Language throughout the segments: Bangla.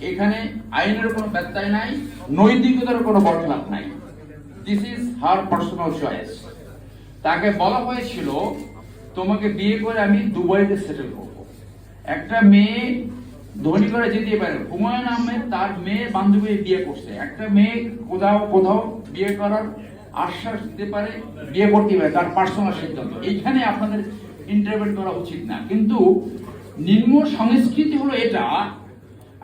এখানে আইনের কোনো ব্যত্যয় নাই, নৈতিকতার কোনো বটলাপ নাই। This is her personal choice তাকে বলা হয়েছিল, তোমাকে বিয়ে করে আমি দুবাইতে সেটেল করব। একটা মেয়ে ধনী করে যেতে পারে। হুমায়ুন আহমেদ তার মেয়ে বান্ধবী বিয়ে করছে। একটা মেয়ে কোথাও কোথাও বিয়ে করার আশ্বাস দিতে পারে, বিয়ে করতে পারে, তার পার্সোনাল সিদ্ধান্ত। এইখানে আপনাদের ইন্টারভেন করা উচিত না। কিন্তু নিম্ন সংস্কৃতি হলো এটা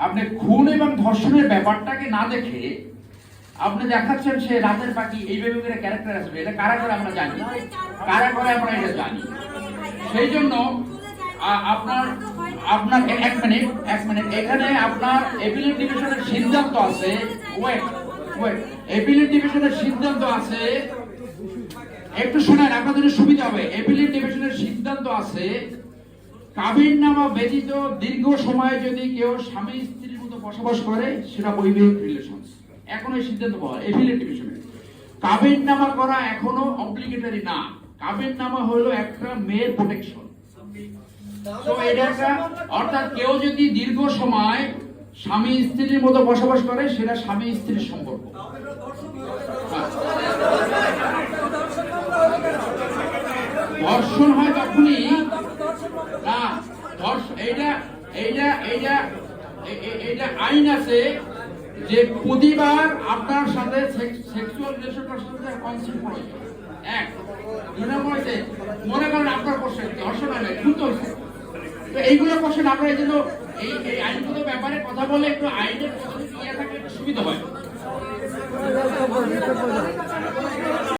আপনি খুন এবং ধর্ষণের ব্যাপারটাকে না দেখে আপনি দেখাচ্ছেন সে রাতের পাখি এইভাবে করে ক্যারেক্টার আসবে। এটা কারা করে আমরা জানি? কারা করে আমরা এটা জানি? সেই জন্য আপনার আপনার এক মিনিট এক মিনিট এখানে আপনার এপিলেট ডিভিশনের সিদ্ধান্ত আছে। ওয়েট ওয়েট এপিলেট ডিভিশনের সিদ্ধান্ত আছে। একটু শুনেন, আপনাদের সুবিধা হবে। এপিলেট ডিভিশনের সিদ্ধান্ত আছে কাবিন নামা ব্যতীত দীর্ঘ সময় যদি কেউ স্বামী স্ত্রীর মতো বসবাস করে সেটা বৈবাহিক রিলেশন এখন এই সিদ্ধান্ত পাওয়া এফিলেট ডিভিশনে কাবিন নামা করা এখনও অব্লিগেটরি না। কাবিন নামা হলো একটা মেয়ের প্রোটেকশন তো এটা একটা অর্থাৎ কেউ যদি দীর্ঘ সময় স্বামী স্ত্রীর মতো বসবাস করে সেটা স্বামী স্ত্রীর সম্পর্ক। ধর্ষণ হয় তখনই আইন আছে যে প্রতিবার আপনার সাথে এক দুই নম্বর মনে করেন আপনার কোশ্চেন ধর্ষণ না খুন হয়েছে তো এইগুলো কোশ্চেন আমরা এই জন্য, এই এই আইনগুলো ব্যাপারে কথা বলে একটু আইনের কথা ইয়ে থাকে একটু সুবিধা হয়।